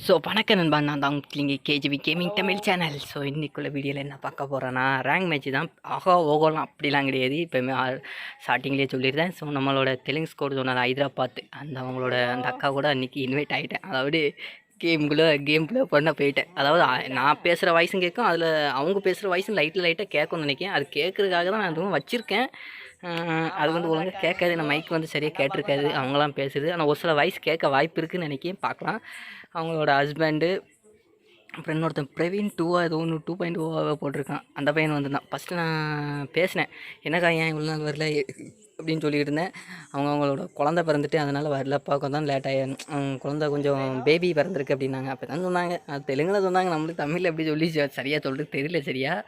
So வணக்க நண்பா. நான் தான் உங்களுக்கு KGP gaming Tamil channel. So இன்றைக்குள்ள வீடியோவில் என்ன பார்க்க போகிறேன்னா ரேங்க் மேட்ச் தான். ஆகா ஓகோலாம் அப்படிலாம் கிடையாது. இப்போயுமே ஸ்டார்டிங்லேயே சொல்லியிருந்தேன். ஸோ நம்மளோட தெலுங்கு ஸ்கோர் சொன்னார் ஹைதராபாத். அந்த அவங்களோட அந்த அக்கா கூட அன்றைக்கி இன்வைட் ஆகிட்டேன் அதாவது கேம்குள்ளே கேம் ப்ளே பண்ண போயிட்டேன். அதாவது நான் பேசுகிற வாய்ஸும் கேட்கும் அதில் அவங்க பேசுகிற வாய்ஸும் லைட்டில் லைட்டாக கேட்கும்னு நினைக்கிறேன். அது கேட்குறதுக்காக தான் நான் அதுவும் வச்சுருக்கேன். அது வந்து ஒழுங்காக கேட்காது. நான் மைக் வந்து சரியாக கேட்டிருக்காது. அவங்களாம் பேசுது ஆனால் ஒரு சில வாய்ஸ் கேட்க வாய்ப்பு இருக்குதுன்னு நினைக்கிறேன். பார்க்கலாம். அவங்களோட ஹஸ்பண்டு அப்புறம் இன்னொருத்தன் பிரவீன் டூவாக ஏதோ ஒன்று டூ பாயிண்ட் டூவாக போட்டிருக்கான். அந்த பையன் வந்திருந்தான். ஃபஸ்ட்டு நான் பேசினேன். என்னக்கா ஏன் இவ்வளோ நாள் வரல? அப்படின்னு சொல்லிட்டு இருந்தேன். அவங்க அவங்களோட குழந்த பிறந்துட்டு அதனால் வரலப்பா கொஞ்சம் லேட் ஆகிடும் குழந்த கொஞ்சம் பேபி பிறந்திருக்கு அப்படின்னாங்க. அப்போ தான் சொன்னாங்க. அது தெலுங்கில் சொன்னாங்க. நம்மளுக்கு தமிழில் எப்படி சொல்லி சரியாக சரியா சொல்கிறது தெரியல சரியா.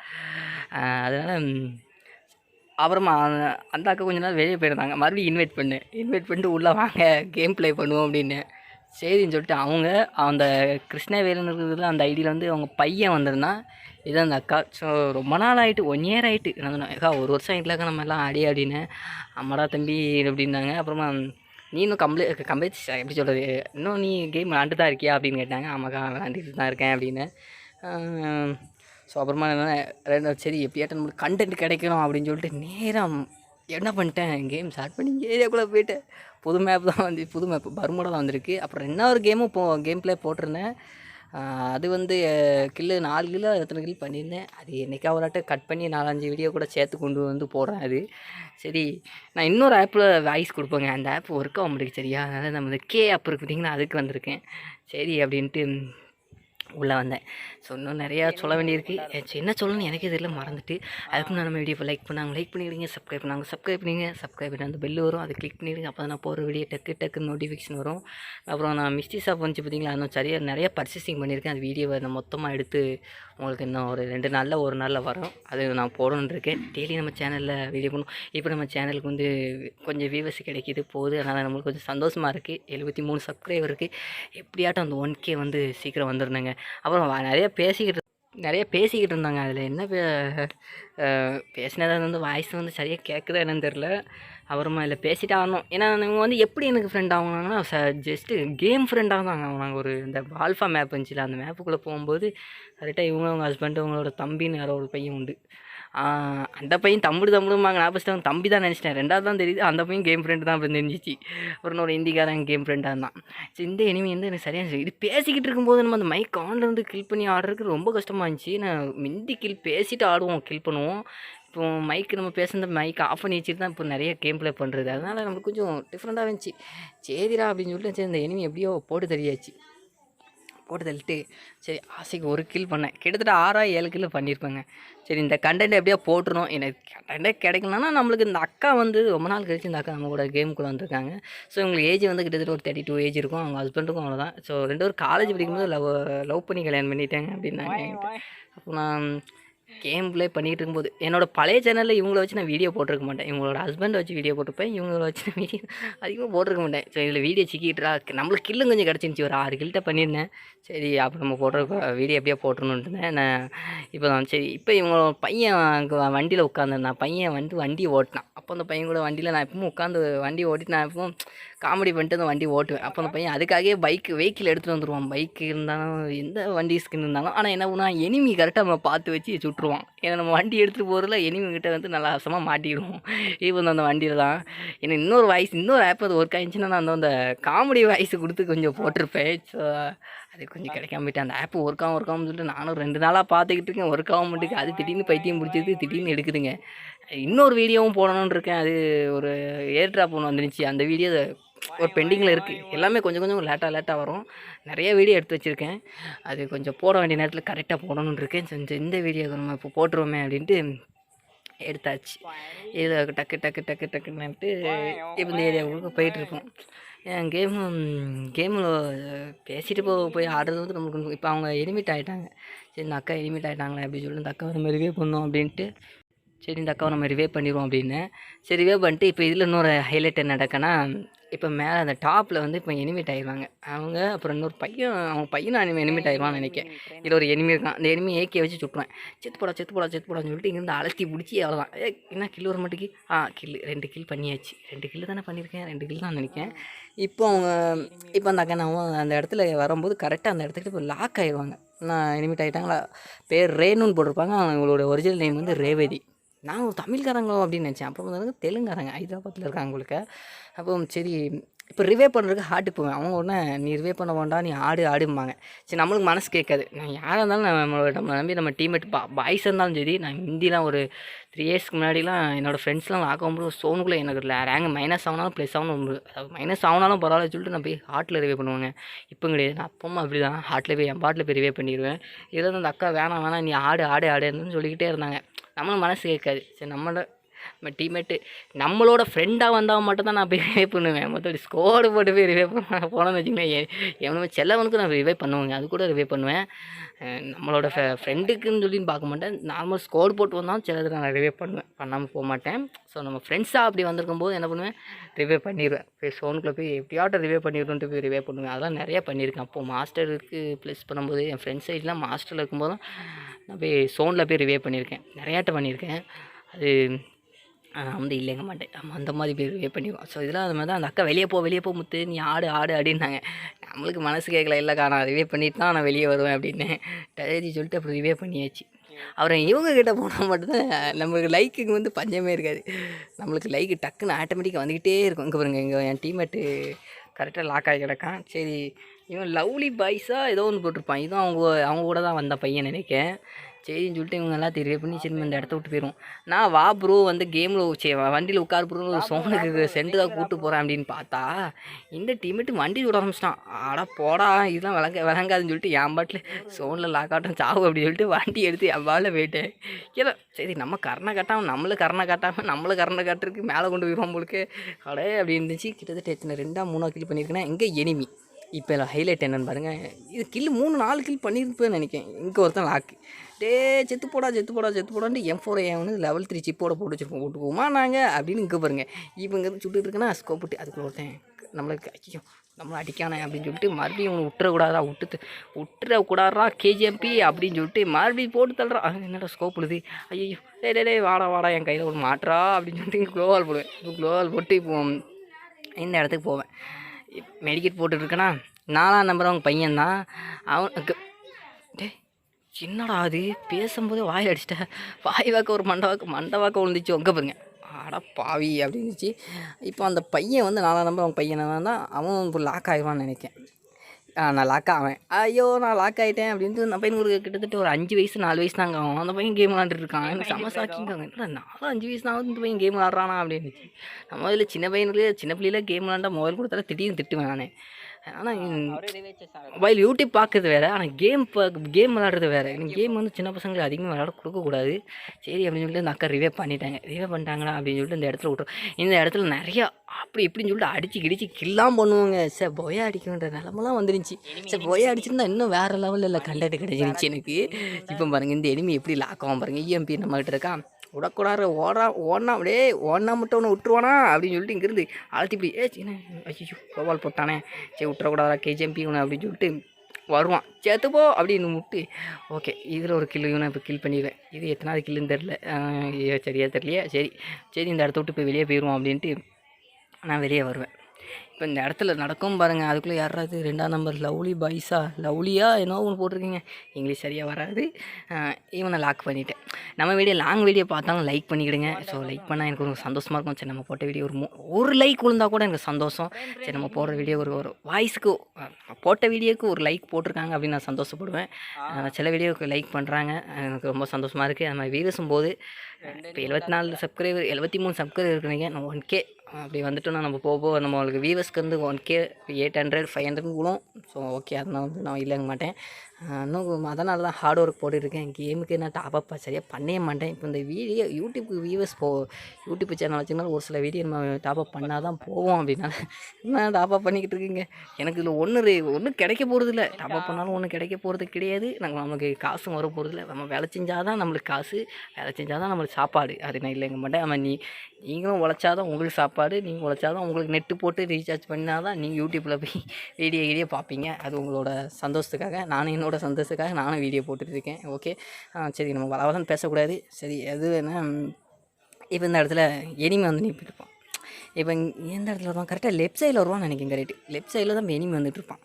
அதனால் அப்புறமா அந்த- அந்த அக்கா கொஞ்ச நாள் வெளியே போயிருந்தாங்க. மறுபடியும் இன்வைட் பண்ணேன். இன்வைட் பண்ணிட்டு உள்ளே வாங்க கேம் ப்ளே பண்ணுவோம் அப்படின்னு. சரின்னு சொல்லிட்டு அவங்க அந்த கிருஷ்ணவேலன் இருக்கிறதுல அந்த ஐடியில் வந்து அவங்க பையன் வந்திருந்தான் இது அந்த அக்கா. ஸோ ரொம்ப நாள் ஆகிட்டு ஒன் இயர் ஆகிட்டு நான் அக்கா ஒரு வருஷம் ஆகிட்டுலாக்கா நம்ம எல்லாம் ஆடி ஆடின்னு அம்மாடா தம்பி அப்படின்னாங்க. அப்புறமா நீ இன்னும் கம்ப்ளீ கம்ப்ளீட் எப்படி சொல்கிறது இன்னும் நீ கேம் விளாண்டு தான் இருக்கியா அப்படின்னு கேட்டாங்க. ஆமாக்கா விளாண்டுட்டு தான் இருக்கேன் அப்படின்னு. ஸோ அப்புறமா என்ன ரெண்டு சரி எப்படியாட்டும் நம்மளுக்கு கண்டென்ட் கிடைக்கணும் அப்படின்னு சொல்லிட்டு நேரம் என்ன பண்ணிட்டேன்? கேம் ஸ்டார்ட் பண்ணி ஏரியாக்குள்ளே போயிட்டேன். புது மேப் தான் வந்து புது மேப் பர்மோட தான் வந்திருக்கு. அப்புறம் இன்னொரு கேமும் இப்போ கேம் ப்ளே போட்டிருந்தேன். அது வந்து கில்லு நாலு கிலோ எத்தனை கில் பண்ணியிருந்தேன். அது என்னைக்கா ஒரு கட் பண்ணி நாலஞ்சு வீடியோ கூட சேர்த்து கொண்டு வந்து போடுறேன் அது. சரி நான் இன்னொரு ஆப்பில் வாய்ஸ் கொடுப்பேங்க. அந்த ஆப் ஒர்க் ஆக முடியும் சரியா? அதனால் நம்ம கே ஆப் இருக்கு பார்த்தீங்கன்னா அதுக்கு வந்திருக்கேன். சரி அப்படின்ட்டு உள்ளே வந்தேன். ஸோ இன்னும் நிறையா சொல்ல வேண்டியிருக்கு. என்ன சொல்லணும்னு எனக்கே தெரியல மறந்துட்டு. அதுக்கு நான் நம்ம வீடியோ லைக் பண்ணாங்க லைக் பண்ணிவிடுங்க சப்ஸ்கிரைப் பண்ணாங்க சப்ஸ்கிரைப் பண்ணிங்க சப்ஸ்கிரைப் பண்ணி அந்த பெல் வரும் அதை கிளிக் பண்ணிவிடுங்க அப்போ தான் நான் போகிற வீடியோ டக்கு டக்கு நோட்டிஃபிகேஷன் வரும். அப்புறம் நான் மிஸ்டி ஷாப் வந்துச்சு பார்த்தீங்களா? இன்னும் சரியாக நிறைய பர்ச்சேசிங் பண்ணியிருக்கேன். அந்த வீடியோவை நான் மொத்தமாக எடுத்து உங்களுக்கு இன்னும் ஒரு ரெண்டு நாளில் ஒரு நாளில் வரும். அது நான் போடணுன்னு இருக்கேன். டெய்லி நம்ம சேனலில் வீடியோ பண்ணுவோம் இப்போ நம்ம சேனலுக்கு வந்து கொஞ்சம் வியூவர்ஸ் கிடைக்கிது போகுது. அதனால் நம்மளுக்கு கொஞ்சம் சந்தோஷமாக இருக்குது எழுபத்தி மூணு சப்ஸ்கிரைபர் இருக்குது எப்படியாட்டும் அந்த ஒன் கே வந்து சீக்கிரம் வந்துருந்தேங்க அப்புறம் நிறைய பேசிக்கிட்டு நிறைய பேசிக்கிட்டு இருந்தாங்க. அதில் என்ன பே பேசினதை வந்து வாய்ஸ் வந்து சரியாக கேட்குதா என்னன்னு தெரில அப்புறமா இல்லை பேசிட்டு ஆகணும். ஏன்னா இவங்க வந்து எப்படி எனக்கு ஃப்ரெண்ட் ஆகுனாங்கன்னா ச ஜஸ்ட்டு கேம் ஃப்ரெண்டாக இருந்தாங்க அவங்க ஒரு இந்த ஆல்ஃபா மேப் இருந்துச்சுல அந்த மேப்புக்குள்ளே போகும்போது கரெக்டாக இவங்க அவங்க ஹஸ்பண்ட் அவங்களோட தம்பின்னு யாரோ ஒரு பையன் உண்டு. அந்த பையன் தம்புடு தம்பிடுமாங்க நான் ஃபஸ்ட்டு அவன் தம்பி தான் நினச்சிட்டேன். ரெண்டாவது தான் தெரியுது அந்த பையன் கேம் ஃப்ரெண்டு தான் அப்புறம் தெரிஞ்சிச்சு. அப்புறம் ஒரு ஹிந்திக்காரன் கேம் ஃப்ரெண்டாக இருந்தான் சரி இந்த எனிமி வந்து எனக்கு சரியாக இது பேசிக்கிட்டு இருக்கும்போது நம்ம அந்த மைக் ஆன்ல இருந்து கில் பண்ணி ஆடுறதுக்கு ரொம்ப கஷ்டமாக இருந்துச்சு. நான் மிந்தி கில் பேசிட்டு ஆடுவோம் கில் பண்ணுவோம். இப்போ மைக் நம்ம பேசுகிற மைக் ஆஃப் பண்ணி வச்சுட்டு தான் இப்போ நிறைய கேம் ப்ளே பண்ணுறது அதனால் நமக்கு கொஞ்சம் டிஃப்ரெண்ட்டாக இருந்துச்சு. சரிடா அப்படின்னு சொல்லிட்டு சரி இந்த எனிமி எப்படியோ போட்டு தெரியாச்சு போட்டு தள்ளிட்டு சரி ஆசைக்கு ஒரு கில் பண்ணேன். கிட்டத்தட்ட ஆறா ஏழு கிலோ பண்ணியிருப்பேங்க சரி இந்த கண்டென்ட் எப்படியா போட்டுரும் எனக்கு கண்டென்ட்டே கிடைக்கலன்னா நம்மளுக்கு இந்த அக்கா வந்து ரொம்ப நாள் கழிச்சு இந்த அக்கா நம்ம கூட கேமுக்குள்ளே வந்திருக்காங்க. ஸோ இவங்களுக்கு ஏஜ் வந்து கிட்டத்தட்ட ஒரு தேர்ட்டி டூ ஏஜ் இருக்கும். அவங்க ஹஸ்பண்டுக்கும் அவ்வளோதான் ஸோ ரெண்டு பேரும் காலேஜ் படிக்கும்போது லவ் லவ் பண்ணி கல்யாணம் பண்ணிட்டாங்க அப்படின்னாங்க. அப்போ நான் கேம் ப்ளே பண்ணிகிட்டு இருக்கும்போது என்னோட பழைய சேனலில் இவங்கள வச்சு நான் வீடியோ போட்டிருக்க மாட்டேன். இவங்களோட ஹஸ்பண்டை வச்சு வீடியோ போட்டிருப்பேன். இவங்கள வச்சு நான் வீடியோ அதிகமாக போட்டிருக்க மாட்டேன். ஸோ இதில் வீடியோ சிக்கிட்டுரா நம்மளுக்கு கில்லும் கொஞ்சம் கிடச்சிருந்துச்சி. ஒரு ஆறு கில்ட்ட பண்ணியிருந்தேன். சரி அப்போ நம்ம போடுற வீடியோ எப்படியோ போட்டுருணுன்ட்டு நான் இப்போ தான் சரி இப்போ இவங்க பையன் அங்கே வண்டியில் உட்காந்துருந்தான் பையன் வந்து வண்டி ஓட்டினான். அப்போ அந்த பையன் கூட வண்டியில் நான் எப்பவும் உட்காந்து வண்டி ஓட்டிட்டு நான் எப்பவும் காமெடி பண்ணிட்டு அந்த வண்டி ஓட்டுவேன். அப்போ அந்த பையன் அதுக்காகவே பைக் வெஹிக்கிள் எடுத்துகிட்டு வந்துடுவான் பைக் இருந்தாலும் எந்த வண்டி ஸ்கின் இருந்தாலும். ஆனால் என்ன பண்ணுவான்? எனிமி கரெக்டாக நம்ம பார்த்து வச்சு சுட்டுருவான். ஏன்னா நம்ம வண்டி எடுத்துகிட்டு போகிறதுல எனிமிகிட்ட வந்து நல்லா அசமாக மாட்டிடுவோம். இப்போ அந்த வண்டியில் தான். எனக்கு இன்னொரு வாய்ஸ் இன்னொரு ஆப் அது ஒர்க் ஆயிடுச்சுன்னா நான் அந்த- அந்த காமெடி வாய்ஸ் கொடுத்து கொஞ்சம் போட்டிருப்பேன். ஸோ அது கொஞ்சம் கிடைக்காம போயிட்டு அந்த ஆப் ஒர்க் ஆகும் ஒர்க் ஆகும்னு சொல்லிட்டு நானும் ரெண்டு நாளாக பார்த்துக்கிட்டு இருக்கேன். ஒர்க் ஆக மாட்டேங்குது. அது திடீர்னு பைத்தியம் பிடிச்சது திடீர்னு எடுக்குதுங்க. இன்னொரு வீடியோவும் போடணுன்னு இருக்கேன். அது ஒரு ஏர்ட்ராப் ஒன்று வந்துருந்துச்சு அந்த வீடியோ ஒரு பெண்டிங்கில் இருக்குது எல்லாமே கொஞ்சம் கொஞ்சம் லேட்டாக லேட்டாக வரும். நிறைய வீடியோ எடுத்து வச்சுருக்கேன். அது கொஞ்சம் போட வேண்டிய நேரத்தில் கரெக்டாக போடணும்னு இருக்கேன். கொஞ்சம் இந்த வீடியோ நம்ம இப்போ போட்டுருவோமே அப்படின்ட்டு எடுத்தாச்சு. இதில் டக்கு டக்கு டக்கு டக்குன்னுட்டு இப்போ இந்த ஏரியாவுக்கு போயிட்டுருப்போம் என் கேமு கேமில் பேசிட்டு போ போய் ஆடுறது வந்து நம்மளுக்கு இப்போ அவங்க எலிமிட் ஆகிட்டாங்க சரி இந்த அக்கா எலிமிட் ஆகிட்டாங்களே அப்படின்னு சொல்லி இந்த அக்காவை நம்ம ரிவே பண்ணோம் அப்படின்ட்டு. சரி இந்த அக்காவை நம்ம ரிவே பண்ணிடுவோம் அப்படின்னு. சரி ரிவே பண்ணிட்டு இப்போ இதில் இன்னொரு ஹைலைட் என்ன நடக்குன்னா இப்போ மேலே அந்த டாப்பில் வந்து இப்போ எனிமேட் ஆயிடுவாங்க அவங்க அப்புறம் இன்னொரு பையன் அவங்க பையனும் அனிமே எனிமேட் ஆயிடுவான்னு நினைக்கிறேன். இதில் ஒரு எனிமி இருக்கான். அந்த எனிமி ஏகே வச்சு சுட்டுவேன் செத்து போடா செத்து போடா செத்து போடான்னு சொல்லிட்டு இங்கேருந்து அலத்தி பிடிச்சி அவ்வளோதான் ஏ என்ன கில் வர மாட்டேங்கி ஆ கில் ரெண்டு கில் பண்ணியாச்சு. ரெண்டு கில் தானே பண்ணியிருக்கேன். ரெண்டு கில் தான் நினைக்கிறேன். இப்போ அவங்க இப்போ அந்த அக்கா நான் அந்த இடத்துல வரும்போது கரெக்டாக அந்த இடத்துக்கு இப்போ லாக் ஆயிடுவாங்க நான் எனிமிட் ஆகிட்டாங்களா பேர் ரேணுன்னு போட்டிருப்பாங்க. அவங்களோட ஒரிஜினல் நேம் வந்து ரேவதி. நான் ஒரு தமிழ்காரங்களோ அப்படின்னு நினச்சேன். அப்புறம் வந்து தெலுங்காரங்க ஹைதராபாத்தில் இருக்காங்க உங்களுக்கு. அப்போ சரி இப்போ ரிவே பண்ணுறதுக்கு ஹார்ட்டுக்கு போவேன். அவங்க உடனே நீ ரிவே பண்ண வேண்டாம் நீ ஆடு ஆடும்பாங்க. சரி நம்மளுக்கு மனசு கேட்காது. நான் யாராக இருந்தாலும் நம்ம நம்ம நம்பி நம்ம டீம்மேட் பா பாய்ஸ் இருந்தாலும் சரி நான் ஹிந்திலாம் ஒரு த்ரீ இயர்ஸ்க்கு முன்னாடிலாம் என்னோடய ஃப்ரெண்ட்ஸ்லாம் ஆகும்போது சோனுக்குள்ளே எனக்கு ரேங்க் மைனஸ் ஆகினாலும் ப்ளஸ் ஆகணும் மைனஸ் ஆகினாலும் பரவாயில்ல சொல்லிட்டு நான் போய் ஹார்ட்டில் ரிவே பண்ணுவாங்க. இப்போ கிடையாது. நான் அப்பமா அப்படி தான் ஹார்ட்டில் போய் என் பாட்டில் போய் ரிவே பண்ணிடுவேன். இதில் வந்து அந்த அக்கா வேணாம் வேணாம் நீ ஆடு ஆடு ஆடுன்னு சொல்லிக்கிட்டே இருந்தாங்க. நம்மளும் மனசு கேட்காது. சரி நம்மளோட நம்ம டீமேட்டு நம்மளோட ஃப்ரெண்டாக வந்தால் மட்டும் தான் நான் போய் ரிவே பண்ணுவேன். மற்றபடி ஸ்கோடு போட்டு போய் ரிவே பண்ண போனோன்னு வச்சுக்கோங்களேன் எவனுமே செல்லவனுக்கு நான் ரிவே பண்ணுவேங்க. அது கூட ரிவே பண்ணுவேன். நம்மளோட ஃப்ரெ ஃப்ரெண்டுக்குன்னு சொல்லி பார்க்க மாட்டேன். நார்மல் ஸ்கோர் போட்டு வந்தாலும் சிலது நான் ரிவே பண்ணுவேன். பண்ணாமல் போக மாட்டேன். ஸோ நம்ம ஃப்ரெண்ட்ஸாக அப்படி வந்திருக்கும் போது என்ன பண்ணுவேன்? ரிவே பண்ணிடுவேன் போய் ஃபோனுக்குள்ளே போய் எப்படியாட்டும் ரிவே பண்ணிடுன்ட்டு போய் ரிவே பண்ணுவேன். அதெல்லாம் நிறையா பண்ணியிருக்கேன். அப்போது மாஸ்டருக்கு ப்ளஸ் பண்ணும்போது என் ஃப்ரெண்ட்ஸ் சைட்லாம் மாஸ்டரில் இருக்கும்போதும் நான் போய் சோனில் போய் ரிவே பண்ணியிருக்கேன். நிறையாட்ட பண்ணியிருக்கேன். அது நான் வந்து இல்லைங்க மாட்டேன். ஆமாம் அந்த மாதிரி பேர் ரிவே பண்ணிடுவோம் ஸோ இதெல்லாம் அது மாதிரி தான். அந்த அக்கா வெளியே போ வெளியே போ முத்து. நீ ஆடு ஆடு அப்படின்னாங்க. நம்மளுக்கு மனசு கேட்கல இல்லைக்கா நான் ரிவே பண்ணிட்டு தான் நான் வெளியே வருவேன் அப்படின்னு. டேஜி சொல்லிட்டு அப்புறம் ரிவே பண்ணியாச்சு. அப்புறம் இவங்க கிட்டே போனால் மட்டும்தான் நம்மளுக்கு லைக்குக்கு வந்து பஞ்சமே இருக்காது. நம்மளுக்கு லைக்கு டக்குன்னு ஆட்டோமேட்டிக்காக வந்துக்கிட்டே இருக்கும். இங்கே பாருங்க இங்கே என் டீமேட்டு கரெக்டாக லாக் ஆகி கிடக்கான். சரி இவன் லவ்லி பாய்ஸாக ஏதோ ஒன்று போட்டிருப்பான். இதுவும் அவங்க அவங்க கூட தான் வந்த பையன் நினைக்கேன் சரின்னு சொல்லிட்டு இவங்க எல்லாம் தெரிய பண்ணி சரி இந்த இடத்த விட்டு போயிடும் நான் வா ப்ரோ வந்து கேமில் சரி வண்டியில் உட்கார் ப்ரோ சோனுக்கு சென்ட்டு தான் கூப்பிட்டு போகிறேன் அப்படின்னு பார்த்தா இந்த டீமேட்டு வண்டி விட ஆரம்பிச்சிட்டான். ஆடா போடா இதெல்லாம் விளங்க விளங்காதுன்னு சொல்லிட்டு என் பாட்டில் சோனில் லாக் ஆட்டம் சாவு அப்படின்னு சொல்லிட்டு வண்டி எடுத்து பாட்டில் போயிட்டேன். ஏதோ சரி நம்ம கரணை கட்டாமல் நம்மளும் கரணை கட்டாமல் நம்மளும் கரணை கட்டுறதுக்கு மேலே கொண்டு போயிடுவோம் உங்களுக்கு அடே அப்படி இருந்துச்சு. கிட்டத்தட்ட எத்தனை ரெண்டா மூணா கில் பண்ணியிருக்கேன்னா இங்கே எனிமி இப்போ இதில் ஹைலைட் என்னென்னு பாருங்கள் இது கில் மூணு நாலு கில் பண்ணியிருப்பேன்னு நினைக்கிறேன். இங்கே ஒருத்தன் லாக்கு டே செத்து போடா செத்து போடா செத்து போடான்ட்டு எம் ஃபோர் ஏன் வந்து லெவல் த்ரீ சிப்போட போட்டு வச்சுருக்கோம் விட்டுக்குவோமா நாங்கள் அப்படின்னு இங்கே பாருங்க. இப்போ இங்கே சுட்டுட்டு இருக்கேன்னா ஸ்கோப்பிட்டு அதுக்குள்ள ஒருத்தன் நம்மளுக்கு ஐயோ நம்மளை அடிக்கானே அப்படின்னு சொல்லிட்டு மறுபடியும் இவனை விட்டுறக்கூடாதா விட்டு விட்டுறக்கூடாதா கேஜிஎம்பி அப்படின்னு சொல்லிட்டு மறுபடியும் போட்டு தள்ளுறான் என்னடா ஸ்கோப் உழுது ஐயோ டே டே டே வாடா வாடா என் கையில் ஒரு மாட்டுறா அப்படின்னு சொல்லிட்டு இங்கே க்ளோவால் போடுவேன். க்ளோவால் போட்டு இப்போ இந்த இடத்துக்கு போவேன். மெடிக்கெட் போட்டுட்ருக்கேனா நாலாம் நம்பர் அவங்க பையன்தான். அவனுக்கு டே என்னடா அது? பேசும்போது வாயில் அடிச்சிட்டேன் வாய் வாக்க ஒரு மண்டவாக்க மண்டவாக்க விழுந்துச்சு உங்க பாருங்க. அட பாவி அப்படின்னுச்சு இப்போ அந்த பையன் வந்து நாலாம் நம்பர் அவங்க பையனை தான் அவன் இப்போ லாக் ஆகிடுவான்னு நினைக்கிறேன் நான் லாக் ஆவேன். ஐயோ நான் லாக் ஆகிட்டேன் அப்படின்ட்டு அந்த பையனுக்கு ஒரு கிட்டத்தட்ட ஒரு அஞ்சு வயசு நாலு வயசு தாங்க அவன் அந்த பையன் கேம் விளாண்டுட்டு இருக்கான். எனக்கு செம சாக்கிங்காங்க நாலு அஞ்சு வயசு தான் இந்த பையன் கேம் விளாட்றானா அப்படின்னு. நம்ம இதில் சின்ன பையனுக்கு சின்ன பிள்ளையில கேம் விளாண்டா மொபைல் கொடுத்தாலும் திடீர்னு திட்டுவேன் நான். ஆனால் மொபைல் யூடியூப் பார்க்குறது வேறு ஆனால் கேம் கேம் விளாட்றது வேறு. எனக்கு கேம் வந்து சின்ன பசங்களுக்கு அதிகமாக விளாட கொடுக்கக்கூடாது சரி அப்படின்னு சொல்லிட்டு அந்த அக்கா ரிவே பண்ணிட்டாங்க. ரிவே பண்ணிட்டாங்களா அப்படின்னு சொல்லிட்டு இந்த இடத்துல விட்றோம் இந்த இடத்துல நிறையா அப்படி இப்படின்னு சொல்லிட்டு அடிச்சு கிடிச்சு கில்லாம் பண்ணுவாங்க. சார் பொய அடிக்கணுன்ற நிலமெல்லாம் வந்துருந்துச்சு. சார் பொய அடிச்சிருந்தா இன்னும் வேறு லெவலில் இல்லை கண்டக்ட் கிடைச்சிருந்துச்சு எனக்கு. இப்போ பாருங்கள் இந்த எனிமி எப்படி லாக் ஆகும் பாருங்கள் இஎம்பி நம்ம கிட்ட இருக்கா? விடக்கூடாது ஓடா ஓடனா அப்படியே ஓடனா மட்டும் ஒன்று விட்டுருவானா அப்படின்னு சொல்லிட்டு இங்கேருந்து அழுத்தி இப்படி ஏ சின்ன ஐயோ கோபால் போட்டானே. சரி விட்டுறக்கூடாதா கேஜிஎம்பி இவனை அப்படின்னு சொல்லிட்டு வருவான். சேர்த்துப்போ அப்படின்னு விட்டு ஓகே இதில் ஒரு கில் இவனை இப்போ கில் பண்ணிடுவேன். இது எத்தனாவது கில்லுன்னு தெரில சரியா தெரியலையே. சரி சரி இந்த இடத்த விட்டு போய் வெளியே போயிடுவோம் அப்படின்ட்டு நான் வெளியே வருவேன். இப்போ இந்த இடத்துல நடக்கும் பாருங்கள் அதுக்குள்ளே யாராவது ரெண்டாம் நம்பர் லவ்லி பாய்ஸா? லவ்லியா? என்னோ ஒன்று போட்டிருக்கீங்க. இங்கிலீஷ் சரியாக வராது. இவனை லாக் பண்ணிவிட்டேன் நம்ம வீடியோ லாங் வீடியோ பார்த்தாலும் லைக் பண்ணிக்கிடுங்க. ஸோ லைக் பண்ணால் எனக்கு ஒரு சந்தோஷமாக இருக்கும். சரி நம்ம போட்ட வீடியோ ஒரு மூ ஒரு லைக் விழுந்தால் கூட எனக்கு சந்தோஷம். சரி நம்ம போடுற வீடியோ ஒரு ஒரு வாய்ஸுக்கு போட்ட வீடியோக்கு ஒரு லைக் போட்டிருக்காங்க அப்படின்னு நான் சந்தோஷப்படுவேன். சில வீடியோவுக்கு லைக் பண்ணுறாங்க எனக்கு ரொம்ப சந்தோஷமாக இருக்குது நம்ம மாதிரி போது இப்போ எழுபத்தி நாலு சப்ஸ்கிரைபர் எழுபத்தி மூணு சப்ஸ்கிரைபர் இருக்கிறீங்க. நான் ஒன் கே அப்படி வந்துட்டோம்னா நம்ம போக போக நம்மளுக்கு வியூவர்ஸ்க்கு வந்து one K eight hundred five hundred கூடும் ஸோ ஓகே அதனால் வந்து நான் இல்லைங்க மாட்டேன். இன்னும் அதனால தான் ஹார்ட் ஒர்க் போட்டுட்ருக்கேன். கேமுக்கு நான் டாப் அப் சரியாக பண்ணவே மாட்டேன். இப்போ இந்த வீடியோ யூடியூப்க்கு வியூவர்ஸ் போ யூடியூப் சேனல் வச்சுருந்தாலும் ஒரு சில வீடியோ நம்ம டாப் அப் பண்ணால் தான் போவோம் அப்படின்னா என்ன டாப் அப் பண்ணிக்கிட்டு இருக்கீங்க? எனக்கு இதில் ஒன்று ஒன்றும் கிடைக்க போகிறது இல்லை டாப் அப் பண்ணாலும் ஒன்றும் கிடைக்க போகிறது கிடையாது. நாங்கள் நமக்கு காசும் வர போகிறது இல்லை நம்ம வேலை செஞ்சால் தான் நம்மளுக்கு காசு வேலை செஞ்சால் தான் நம்மளுக்கு சாப்பாடு. அது நான் இல்லைங்க மாட்டேன். ஆமாம் நீ நீங்களும் உழைச்சாதான் உங்களுக்கு சாப்பாடு சாப்பாடு நீங்கள் உழைச்சாதான் உங்களுக்கு நெட்டு போட்டு ரீசார்ஜ் பண்ணால் தான் நீங்கள் யூடியூப்பில் போய் வீடியோ வீடியோ பார்ப்பீங்க. அது உங்களோட சந்தோஷத்துக்காக. நானும் என்னோட சந்தோஷத்துக்காக நானும் வீடியோ போட்டுட்டு இருக்கேன் ஓகே சரி நம்ம வளவலன்னு பேசக்கூடாது. சரி அது என்ன இப்போ இந்த இடத்துல எனிமே வந்து நின்றுட்டு இருப்பான் இப்போ எந்த இடத்துல வருவான்? கரெக்டாக லெஃப்ட் சைடில் வருவான்னு நினைக்கிறேன் கரெக்ட் லெஃப்ட் சைடில் தான் எனிமி வந்துட்டு இருப்பான்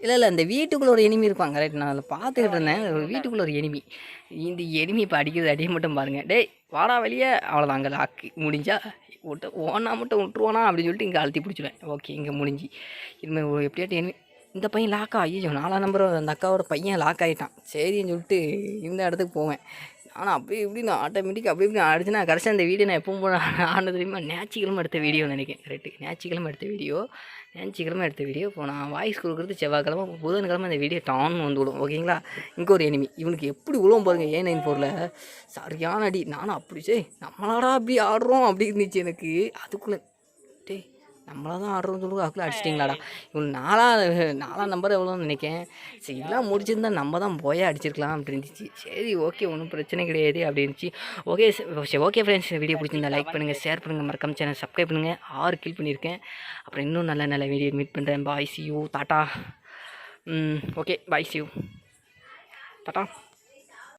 இல்லை இல்லை அந்த வீட்டுக்குள்ளே ஒரு எனிமி இருப்பான் கரெக்ட் நான் அதில் பார்த்துக்கிட்டு இருந்தேன். ஒரு வீட்டுக்குள்ளே ஒரு எனிமி. இந்த எனிமி இப்போ அடிக்கிறது அடியை மட்டும் பாருங்கள் டேய் வாடா வெளியே. அவ்வளோதான் அங்கே லாக்கு முடிஞ்சா விட்டு ஓனா மட்டும் விட்டுருவானா அப்படின்னு சொல்லிட்டு இங்கே அழுத்தி பிடிச்சிடுவேன் ஓகே இங்கே முடிஞ்சு. இனிமேல் எப்படியாட்டி எனிமி இந்த பையன் லாக் ஐயோ நாலாம் நம்பர் அந்த அக்காவோட பையன் லாக் ஆகிட்டான் சரின்னு சொல்லிட்டு இந்த இடத்துக்கு போவேன். ஆனால் அப்படியே இப்படி நான் ஆட்டோமேட்டிக் அப்படி இப்படி நான் கடைசி அந்த வீடியோ நான் எப்பவும் போன ஆனது தெரியுமா? ஞாயிற்றுக்கிழமை எடுத்த வீடியோ நினைக்கிறேன். கரெக்டு ஞாயிற்றுக்கிழமை எடுத்த வீடியோ. ஞாயிற்றுக்கிழமை எடுத்த வீடியோ. இப்போ நான் வாய்ஸ் கொடுக்குறது செவ்வாய்க்கிழமை. புதன்கிழமை அந்த வீடியோ டான் வந்து விடும். ஓகேங்களா இங்கே ஒரு எனிமி இவனுக்கு எப்படி விழுவும் பாருங்க ஏ நைன் ஃபோரில் சரியான அடி. நானும் அப்படி சே நம்மளாடா அப்படி ஆடுறோம் அப்படி இருந்துச்சு எனக்கு. அதுக்குள்ளே டேய் நம்மளா தான் ஆடுறோம்னு சொல்லுங்க அதுக்குள்ளே அடிச்சிட்டிங்களாடா இவங்க நாலா நாலாம் நம்பர் எவ்வளோன்னு நினைக்கேன். சரி இதெல்லாம் முடிச்சிருந்தா நம்ம தான் போயே அடிச்சிருக்கலாம் அப்படி இருந்துச்சு. சரி ஓகே ஒன்றும் பிரச்சனை கிடையாது அப்படி இருந்துச்சு. ஓகே சரி ஓகே ஃப்ரெண்ட்ஸ் வீடியோ பிடிச்சிருந்தா லைக் பண்ணுங்கள் ஷேர் பண்ணுங்கள் மறக்காம சேனல் சப்ஸ்கிரைப் பண்ணுங்கள் ஆறு கில் பண்ணியிருக்கேன். அப்புறம் இன்னும் நல்ல நல்ல வீடியோ மீட் பண்ணுறேன் bye see you tata okay bye see you tata